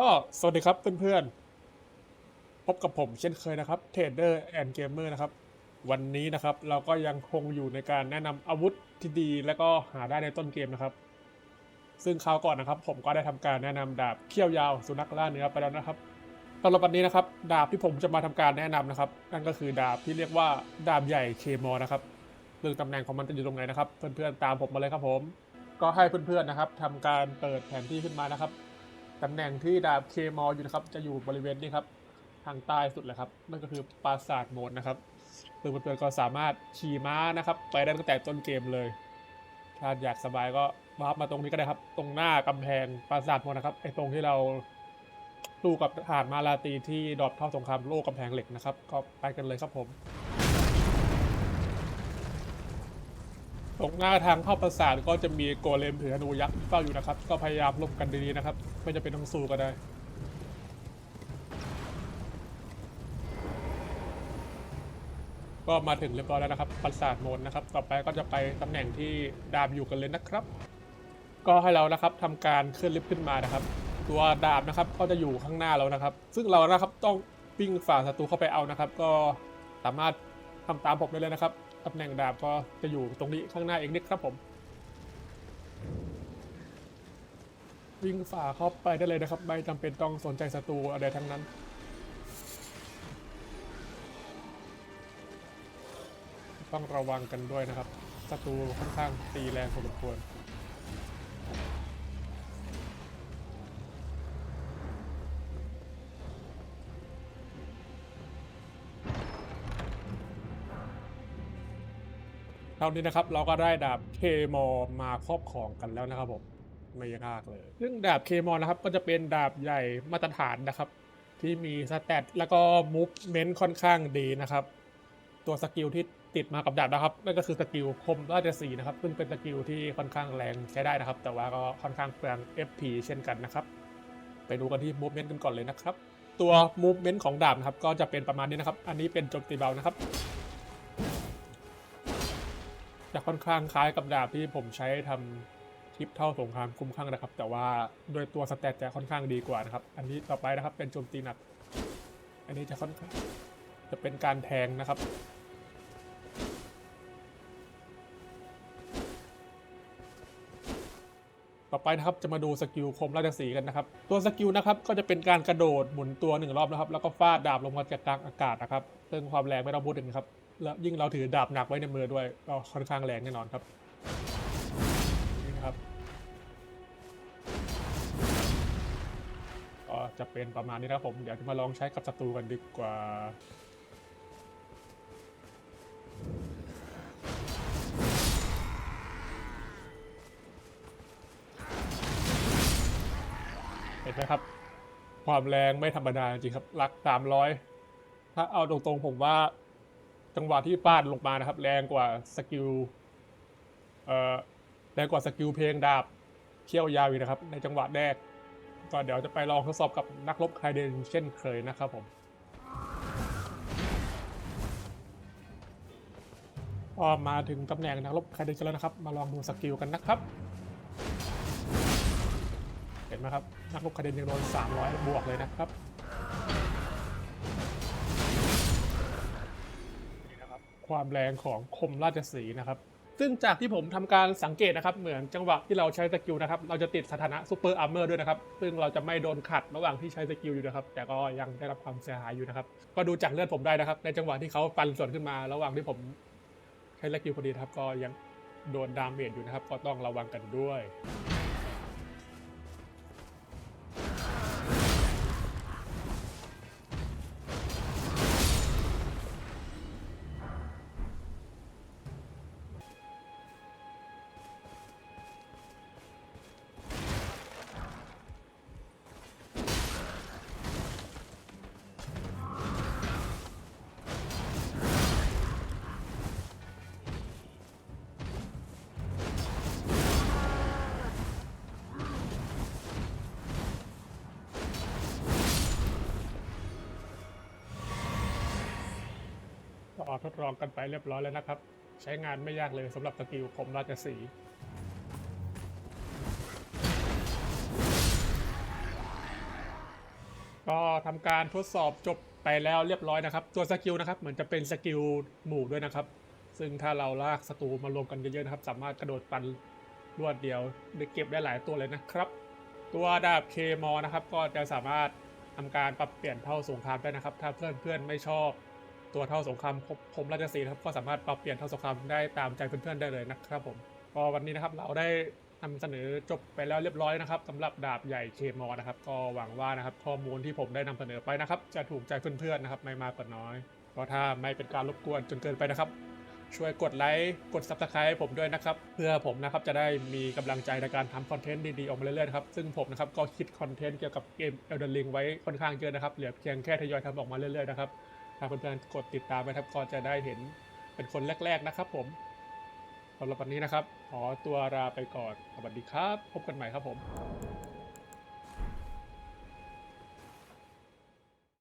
ก็สวัสดีครับเพื่อนๆ พบกับผมเช่นเคยนะครับเทรดเดอร์แอนด์เกมเมอร์นะครับ วันนี้นะครับเราก็ยังคงอยู่ในการแนะนำอาวุธที่ดี และก็หาได้ในต้นเกมนะครับ ซึ่งคราวก่อนนะครับ ผมก็ได้ทำการแนะนำดาบเขี้ยวยาวสุนัขล่าเนื้อไปแล้วนะครับสำหรับวันนี้นะครับ ดาบที่ผมจะมาทำการแนะนำนะครับ นั่นก็คือดาบที่เรียกว่าดาบใหญ่เคมอนะครับซึ่องตำแหน่งของมันจะอยู่ตรงไหนนะครับ เพื่อนๆตามผมมาเลยครับผม ก็ให้เพื่อนๆนะครับทำการเปิดแผนที่ขึ้นมานะครับ ตำแหน่งที่ดาบเคมออยู่นะครับ จะอยู่บริเวณนี้ครับ ทางใต้สุดเลยครับ นั่นก็คือปราสาทโมนนะครับซึ่งเพื่อนๆก็สามารถขี่ม้านะครับ ไปได้ตั้งแต่ต้นเกมเลย ถ้าอยากสบายก็วาร์ปมาตรงนี้ก็ได้ครับ ตรงหน้ากำแพงปราสาทโมนนะครับ ไอ้ตรงที่เราสู้กับทหารมาลาตีที่ดรอปเท่าสงครามโลกกำแพงเหล็กนะครับ ก็ไปกันเลยครับผม ตรงหน้าทางเข้าปราสาทก็จะมีโกเลมถือธนูยักษ์เฝ้าอยู่นะครับ ก็พยายามหลบกันดีๆนะครับ ไม่จะเป็นต้องสู้ก็ได้ ก็มาถึงเรียบร้อยแล้วนะครับ ปราสาทโมนนะครับ ต่อไปก็จะไปตำแหน่งที่ดาบอยู่กันเลยนะครับ ก็ให้เรานะครับทำการเคลื่อนลิฟต์ขึ้นมานะครับ ตัวดาบนะครับก็จะอยู่ข้างหน้าเรานะครับ ซึ่งเรานะครับต้องวิ่งฝ่าศัตรูเข้าไปเอานะครับ ก็สามารถทำตามผมได้เลยนะครับ ตำแหน่งดาบก็จะอยู่ตรงนี้ข้างหน้าเองนิดครับผม วิ่งฝ่าเข้าไปได้เลยนะครับ ไม่จำเป็นต้องสนใจศัตรูอะไรทั้งนั้น ต้องระวังกันด้วยนะครับศัตรูค่อนข้างตีแรงพอสมควร เท่านี้นะครับเราก็ได้ดาบเคมอมาครอบครองกันแล้วนะครับผมไม่ยากเลย ซึ่งดาบเคมอนะครับก็จะเป็นดาบใหญ่มาตรฐานนะครับ ที่มีสแตทแล้วก็มูฟเมนต์ค่อนข้างดีนะครับ ตัวสกิลที่ติดมากับดาบนะครับนั่นก็คือสกิลคมราชสีนะครับ ซึ่งเป็นสกิลที่ค่อนข้างแรงใช้ได้นะครับ แต่ว่าก็ค่อนข้างเปลือง FP เช่นกันนะครับ ไปดูกันที่มูฟเมนต์กันก่อนเลยนะครับ ตัวมูฟเมนต์ของดาบนะครับก็จะเป็นประมาณนี้นะครับ อันนี้เป็นโจมตีเบานะครับ จะค่อนข้างคล้ายกับดาบที่ผมใช้ทำคลิปเท่าสงครามคุ้มข้างนะครับ แต่ว่าโดยตัวสแตทจะค่อนข้างดีกว่านะครับ อันนี้ต่อไปนะครับเป็นโจมตีหนัก อันนี้จะค่อนข้างจะเป็นการแทงนะครับต่อไปนะครับจะมาดูสกิลคมราชสีกันนะครับ ตัวสกิลนะครับก็จะเป็นการกระโดดหมุนตัวหนึ่งรอบนะครับ แล้วก็ฟาดดาบลงมาจากกลางอากาศนะครับซึ่งความแรงไม่ต้องพูดถึงครับ แล้วยิ่งเราถือดาบหนักไว้ในมือด้วยก็ค่อนข้างแรงแน่นอนครับนี่นะครับก็จะเป็นประมาณนี้นะครับผมเดี๋ยวจะมาลองใช้กับศัตรูกันดีกว่าเห็นไหมครับ ความแรงไม่ธรรมดาจริงครับหลักสามร้อยถ้าเอาตรงๆผมว่า จังหวะที่ฟาดลงมานะครับ แรงกว่าสกิลเอ่อแรงกว่าสกิลเพลงดาบเขี้ยวยาวอีกนะครับ ในจังหวะแรกก็เดี๋ยวจะไปลองทดสอบกับนักรบไคเดนเช่นเคยนะครับผมพอมาถึงตำแหน่งนักรบไคเดนกันแล้วนะครับ มาลองดูสกิลกันนะครับ เห็นไหมครับ นักรบไคเดนยังโดน300 บวกเลยนะครับ ความแรงของคมราชสีนะครับ ซึ่งจากที่ผมทำการสังเกตนะครับ เหมือนจังหวะที่เราใช้สกิลนะครับ เราจะติดสถานะซูเปอร์อาร์เมอร์ด้วยนะครับ ซึ่งเราจะไม่โดนขัดระหว่างที่ใช้สกิลอยู่นะครับ แต่ก็ยังได้รับความเสียหายอยู่นะครับ ก็ดูจากเลือดผมได้นะครับ ในจังหวะที่เขาฟันสวนขึ้นมา ระหว่างที่ผมใช้สกิลพอดีครับ ก็ยังโดนดาเมจอยู่นะครับ ก็ต้องระวังกันด้วย ก็ทดลองกันไปเรียบร้อยแล้วนะครับ ใช้งานไม่ยากเลยสำหรับสกิลคมราชสีก็ทำการทดสอบจบไปแล้วเรียบร้อยนะครับ ตัวสกิลนะครับเหมือนจะเป็นสกิลหมู่ด้วยนะครับ ซึ่งถ้าเราลากศัตรูมารวมกันเยอะๆนะครับ สามารถกระโดดฟันรวดเดียวได้เก็บได้หลายตัวเลยนะครับ ตัวดาบเคมอนะครับ ก็จะสามารถทำการปรับเปลี่ยนเท่าสงครามได้นะครับ ถ้าเพื่อนๆไม่ชอบ ตัวเท่าสงครามผมราชสีนะครับก็สามารถปรับเปลี่ยนเท่าสงครามได้ตามใจเพื่อนๆได้เลยนะครับผมก็วันนี้นะครับเราได้นำเสนอจบไปแล้วเรียบร้อยนะครับสำหรับดาบใหญ่เคมอนะครับก็หวังว่านะครับข้อมูลที่ผมได้นำเสนอไปนะครับ จะถูกใจเพื่อนๆนะครับไม่มากก็น้อยก็ถ้าไม่เป็นการรบกวนจนเกินไปนะครับ ช่วยกดไลค์กด subscribe ผมด้วยนะครับ เพื่อผมนะครับจะได้มีกำลังใจในการทำคอนเทนต์ดีๆออกมาเรื่อยๆนะครับซึ่งผมนะครับก็คิดคอนเทนต์เกี่ยวกับเกม Elden Ring ไว้ค่อนข้างเยอะนะครับเหลือเพียงแค่ทยอยทำออกมาเรื่อยๆนะครับ หากเพื่อนๆกดติดตามไปครับก็จะได้เห็นเป็นคนแรก ๆนะครับ ผมสำหรับวันนี้นะครับ ขอตัวลาไปก่อนสวัสดีครับ พบกันใหม่ครับผม